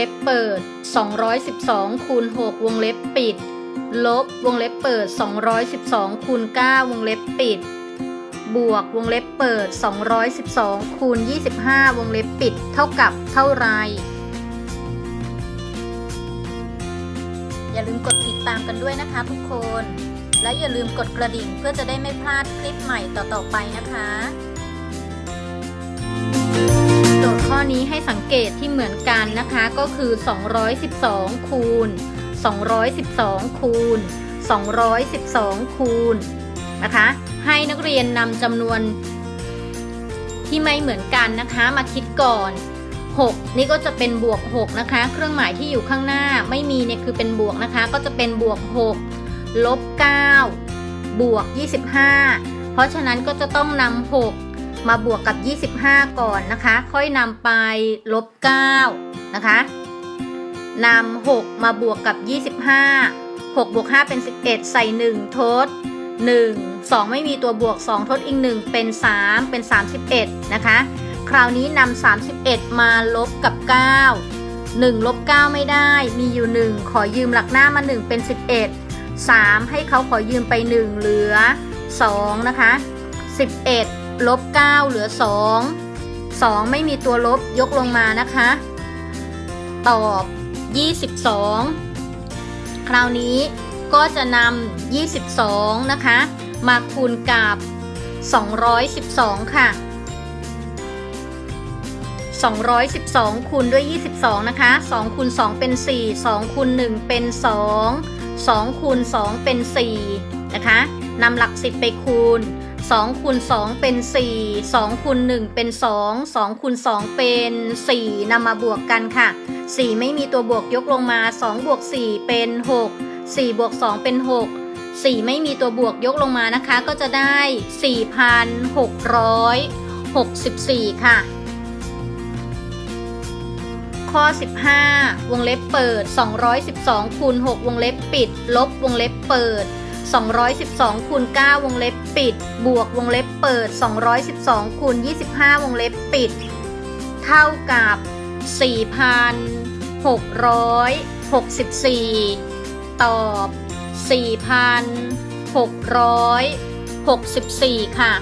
เล็บเปิด 212คูณ6วงเล็บปิด ลบวงเล็บเปิด 212คูณ9วงเล็บปิด บวกวงเล็บเปิด 212คูณ25 วงเล็บปิด เท่ากับเท่าไร อย่าลืมกดติดตามกันด้วยนะคะทุกคน และอย่าลืมกดกระดิ่งเพื่อจะได้ไม่พลาดคลิปใหม่ต่อๆไปนะคะ สังเกตที่เหมือนกันนะคะก็คือ 212 คูณ 212 คูณ 212 คูณนะคะให้นักเรียนนำจำนวนที่ไม่เหมือนกันนะคะมาคิดก่อน 6 นี่ก็จะเป็นบวก 6 นะคะ เครื่องหมายที่อยู่ข้างหน้าไม่มีเนี่ยคือเป็นบวกนะคะ ก็จะเป็นบวก 6 ลบ 9 บวก 25 เพราะฉะนั้นก็จะต้องนำ6 มาบวกกับ 25 ก่อนนะคะ ค่อยนำไปลบ9นะคะนำ6มาบวกกับ 25 6บวก5เป็น 11 ใส่ 1 ทด 1 2 ไม่มีตัวบวก 2 ทดอีก 1 เป็น 3 เป็น 31 นะคะ คราวนี้นำ31 มาลบกับ 9 1 ลบ 9 ไม่ได้ มีอยู่ 1 ขอยืมหลักหน้ามา 1 เป็น 11 3 ให้เขาขอยืมไป 1 เหลือ 2 นะคะ 11 ลบ 9 เหลือ 2 2 ไม่มีตัวลบยกลงมานะคะ ตอบ 22 คราวนี้ก็จะนำ22 นะคะ มาคูณกับ 212 ค่ะ 212 คูณด้วย 22 นะคะ 2 คูณ 2 เป็น 4 2 คูณ 1 เป็น 2 2 คูณ 2 เป็น 4 นะคะ นำหลัก10ไปคูณ2คูณ2เป็น 4 2คูณ1เป็น 2 2คูณ2เป็น 4นำมาบวกกันค่ะ 4 ไม่มีตัวบวกยกลงมา 2 บวก 4 เป็น 6 4 บวก 2 เป็น 6 4 ไม่มีตัวบวกยกลงมานะคะ ก็จะได้ 4,664 ค่ะ ข้อ 15 วงเล็บเปิด 212คูณ6วงเล็บปิด ลบวงเล็บเปิด 212คูณ9วงเล็บปิด บวกวงเล็บเปิด 212คูณ25 วงเล็บปิด เท่ากับ 4,664 ตอบ 4,664 ค่ะ